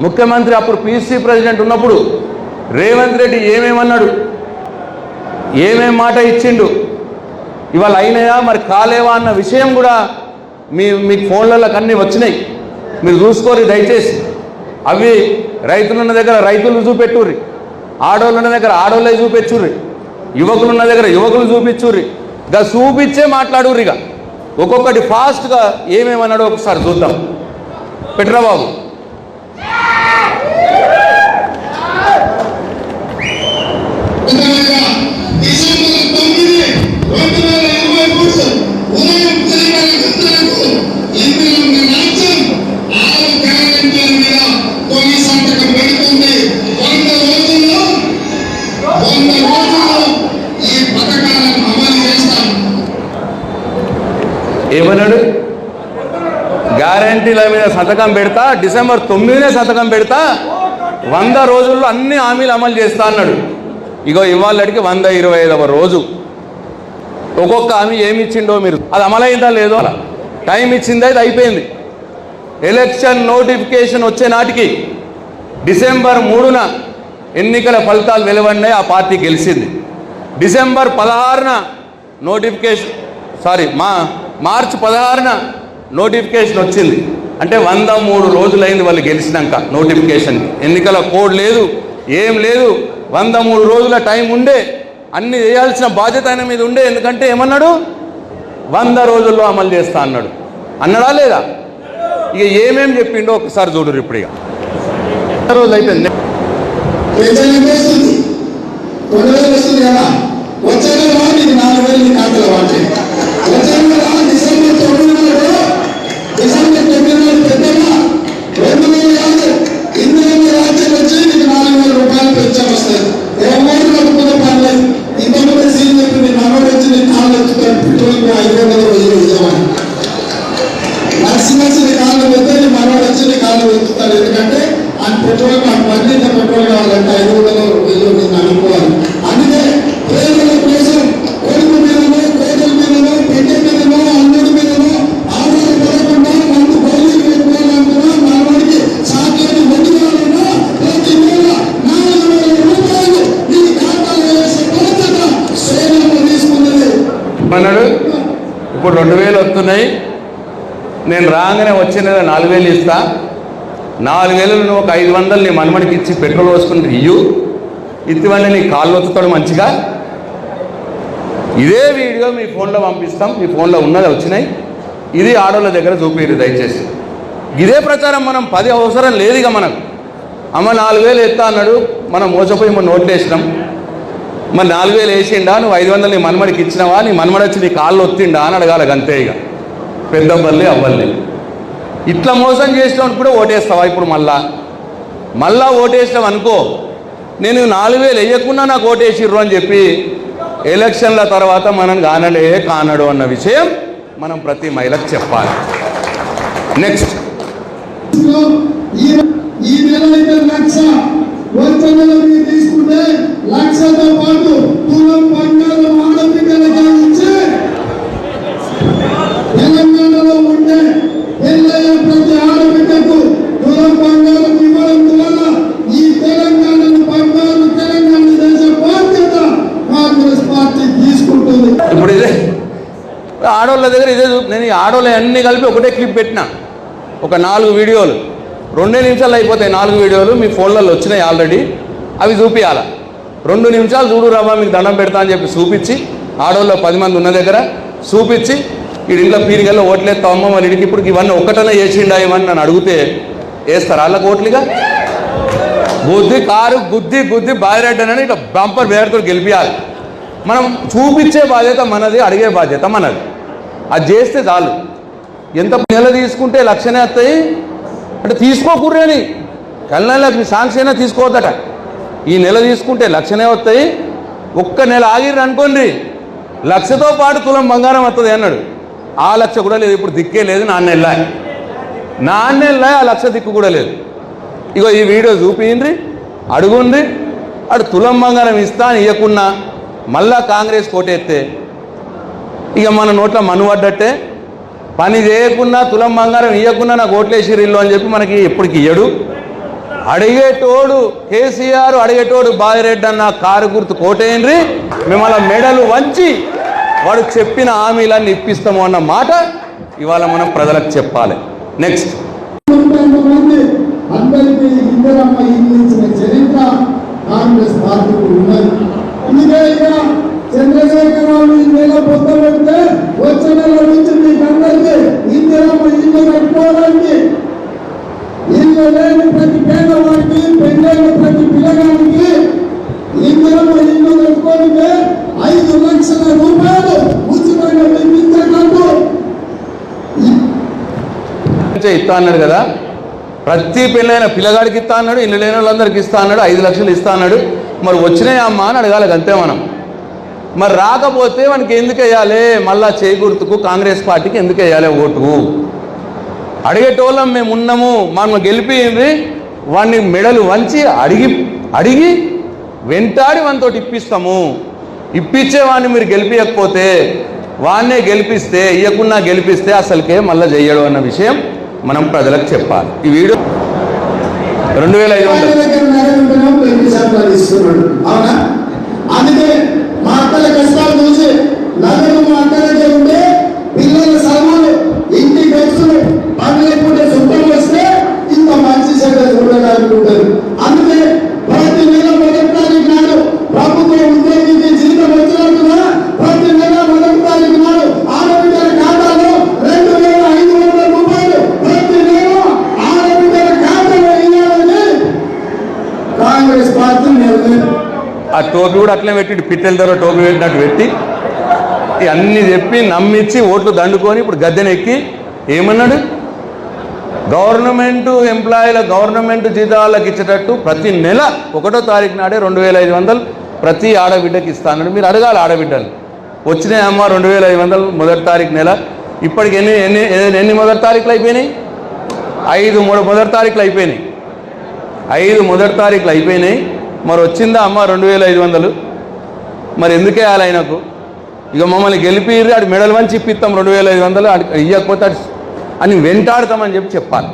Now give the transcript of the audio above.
ముఖ్యమంత్రి అప్పుడు PC president ఉన్నప్పుడు రేవంత్ రెడ్డి ఏమేమన్నాడు? ఏమేం మాట ఇచ్చిండు? ఇవాళ అయినాయా? మరి కాలేవా అన్న విషయం కూడా మీ మీకు ఫోన్లలో అన్నీ వచ్చినాయి. మీరు చూసుకోరు దయచేసి. అవి రైతులున్న దగ్గర రైతులు చూపెట్టుర్రి. ఆడోళ్ళున్న దగ్గర ఆడోళ్ళే చూపించుర్రి యువకులున్న దగ్గర యువకులు చూపించుర్రి ఇక చూపించే మాట్లాడుర్రిగా. ఇక ఒక్కొక్కటి ఫాస్ట్గా ఏమేమన్నాడో ఒకసారి చూద్దాం. పెట్టరా బాబు ఏమన్నాడు? గ్యారంటీల మీద సంతకం పెడతా డిసెంబర్ తొమ్మిదినే సంతకం పెడతా? వంద రోజుల్లో అన్ని హామీలు అమలు చేస్తా అన్నాడు. ఇగో ఇవాళకి వంద ఇరవై ఐదవ రోజు. ఒక్కొక్క హామీ ఏమి ఇచ్చిండో మీరు అది అమలైందా లేదో అలా. టైం ఇచ్చింది అది అయిపోయింది. ఎలక్షన్ నోటిఫికేషన్ వచ్చే నాటికి డిసెంబర్ మూడున ఎన్నికల ఫలితాలు వెలువడినాయి ఆ పార్టీ గెలిచింది. డిసెంబర్ పదహారున నోటిఫికేషన్ సారీ మా మార్చి పదహారున నోటిఫికేషన్ వచ్చింది. అంటే వంద మూడు రోజులైంది వాళ్ళు గెలిచినాక నోటిఫికేషన్. ఎన్నికల కోడ్ లేదు ఏం లేదు. వంద మూడు రోజుల టైం ఉండే అన్ని చేయాల్సిన బాధ్యత ఆయన మీద ఉండే. ఎందుకంటే ఏమన్నాడు? వంద రోజుల్లో అమలు చేస్తా అన్నాడు. అన్నాడా లేదా? ఇక ఏమేం చెప్పిండో ఒకసారి చూడరు ఇప్పుడు ఇక. రోజులు అయిపోయింది. అన్నాడు ఇప్పుడు రెండు వేలు వస్తున్నాయి. నేను రాగానే వచ్చే నెల నాలుగు వేలు ఇస్తా. నాలుగు వేలు నువ్వు ఒక ఐదు వందలు నీ మనమడికి ఇచ్చి పెట్రోల్ పోసుకుని ఇయ్యు. ఇటువంటి నీ కాళ్ళు ఒత్తుతాడు మంచిగా. ఇదే వీడియో మీ ఫోన్లో పంపిస్తాం. మీ ఫోన్లో ఉన్నది వచ్చినాయి. ఇది ఆడోళ్ళ దగ్గర చూపిరు దయచేసి. ఇదే ప్రచారం మనం పది అవసరం లేదు ఇక మనకు. అమ్మ నాలుగు వేలు ఎత్తా అన్నాడు. మనం మోసపోయి మనం నోట్లు వేసినాం మరి నాలుగు వేలు వేసిండా? నువ్వు ఐదు వందలు నీ మనమడికి ఇచ్చినావా? నీ మనమడి వచ్చి నీ కాళ్ళు ఒత్తిండా అని అడగాలి అంతే ఇక. పెద్దపల్లి అవ్వల్లి ఇట్లా మోసం చేసినప్పుడు కూడా ఓటేస్తావా ఇప్పుడు మళ్ళా? మళ్ళా ఓటేసినావు అనుకో నేను నాలుగు వేలు వేయకుండా నాకు ఓటేసిర్రు అని చెప్పి ఎలక్షన్ల తర్వాత మనం కానడే కానడు అన్న విషయం మనం ప్రతి మహిళకు చెప్పాలి. నెక్స్ట్ ఈ ఈ నెల అయితే లక్ష వచ్చే నెల మీరు తీసుకుంటే లక్షతో పాటు తులం బంగారం ఆడపిల్లలకి ఇచ్చి తెలంగాణలో ఉండే పెళ్ళయ్య ప్రతి ఆడబిడ్డకు తులం బంగారం ఇవ్వడం ద్వారా ఈ తెలంగాణను బంగారు తెలంగాణ దేశ బాధ్యత కాంగ్రెస్ పార్టీ తీసుకుంటుంది ఇప్పుడు ఇదే ఆడోళ్ళ దగ్గర ఇదే నేను ఈ ఆడోళ్ళ అన్ని కలిపి ఒకటే క్లిప్ పెట్టిన. ఒక నాలుగు వీడియోలు. రెండే నిమిషాలు అయిపోతాయి నాలుగు వీడియోలు. మీ ఫోన్లలో వచ్చినాయి ఆల్రెడీ అవి చూపించాల రెండు నిమిషాలు చూడు రాబా మీకు దండం పెడతా అని చెప్పి చూపించి ఆడోళ్ళ పది మంది ఉన్న దగ్గర చూపించి ఈ ఇంట్లో పీరికల్లో ఓట్లేస్తా అమ్మ మరి ఇడికి ఇప్పుడు ఇవన్నీ ఒక్కటనే వేసిండా ఇవన్నీ నన్ను అడిగితే వేస్తారు వాళ్ళకి ఓట్లుగా బుద్ధి కారు గుద్ది గుద్ది బాధిరెడ్డి ఇట్లా బంపర్ వేరుతో గెలిపించాలి మనం చూపించే బాధ్యత మనది అడిగే బాధ్యత మనది. అది చేస్తే చాలు. ఎంత నెల తీసుకుంటే లక్షనే వస్తాయి. అంటే తీసుకోకూడని కళ్ళకి మీ సాంక్స్ అయినా తీసుకోవద్దట. ఈ నెల తీసుకుంటే లక్షనే వస్తాయి. ఒక్క నెల ఆగిర్రు అనుకోండి లక్షతో పాటు తులం బంగారం వస్తుంది అన్నాడు. ఆ లక్ష కూడా లేదు ఇప్పుడు దిక్కే లేదు నాన్న వెళ్ళాయి ఆ లక్ష దిక్కు కూడా లేదు. ఇగో ఈ వీడియో చూపిండ్రి అడుగుండ్రి. అటు తులం బంగారం ఇస్తా అని ఇవ్వకున్నా మళ్ళా కాంగ్రెస్ కోటెత్తే ఇక మన నోట్లో మనువడ్డట్టే పని చేయకుండా తులం బంగారం ఇవ్వకున్నా నాకు ఓట్లేసిరు ఇల్లు అని చెప్పి మనకి ఎప్పటికి ఇయ్యడు. అడిగేటోడు కేసీఆర్ అడిగేటోడు బాగిరెడ్డి అన్న కారు గుర్తు కోటేయండ్రి మిమ్మల్ని మెడలు వంచి వాడు చెప్పిన హామీలన్నీ ఇప్పిస్తాము అన్న మాట ఇవాళ మనం ప్రజలకు చెప్పాలి. నెక్స్ట్ మంది ఇస్తా అన్నాడు కదా. ప్రతి పెళ్ళైన పిల్లగాడికి ఇస్తా అన్నాడు ఇల్లు లేని వాళ్ళందరికి ఇస్తా అన్నాడు ఐదు లక్షలు ఇస్తా అన్నాడు. మరి వచ్చినాయి అమ్మా అని అడగాలి అంతే మనం. మరి రాకపోతే మనకి ఎందుకు వేయాలి? మళ్ళా చేకూర్తుకు కాంగ్రెస్ పార్టీకి ఎందుకు వేయాలి ఓటు? అడిగేటోళ్ళం మేము ఉన్నాము మనం గెలిపింది వాడిని మెడలు వంచి అడిగి అడిగి వెంటాడి మనతో ఇప్పిస్తాము. ఇప్పించేవాడిని మీరు గెలిపించకపోతే వాడినే గెలిపిస్తే ఇయ్యకున్నా గెలిపిస్తే అసలుకే మళ్ళీ చెయ్యడు అన్న విషయం మనం ప్రజలకు చెప్పాలి. ఈ వీడియో రెండు వేల ఐదు వందలు. అందుకే కాంగ్రెస్ పార్టీ ఆ టోపీ కూడా అట్లే పెట్టి పిట్టెల ధర టోపీ పెట్టినట్టు పెట్టి అన్నీ అన్ని చెప్పి నమ్మించి ఓట్లు దండుకొని ఇప్పుడు గద్దెనెక్కి ఏమన్నాడు? గవర్నమెంట్ ఎంప్లాయీల గవర్నమెంట్ జీతాలకు ఇచ్చేటట్టు ప్రతి నెల ఒకటో తారీఖు నాడే రెండు వేల ఐదు వందలు ప్రతి ఆడబిడ్డకి ఇస్తానని మీరు అడగాలి ఆడబిడ్డలు వచ్చినాయి అమ్మ రెండు వేల ఐదు వందలు మొదటి తారీఖు నెల. ఇప్పటికి ఎన్ని ఎన్ని ఎన్ని మొదటి తారీఖులు అయిపోయినాయి? ఐదు మూడు మొదటి తారీఖులు అయిపోయినాయి. ఐదు మొదటి తారీఖులు అయిపోయినాయి. మరి వచ్చిందా అమ్మ రెండు వేల ఐదు వందలు? మరి ఎందుకే వేయాలి ఆయనకు? ఇక మమ్మల్ని గెలిపిర్రు ఆడు మెడల్ వంచి ఇప్పిస్తాం రెండు వేల ఐదు వందలు ఆడికి ఇవ్వకపోతే అని వెంటాడతామని చెప్పి చెప్పాలి.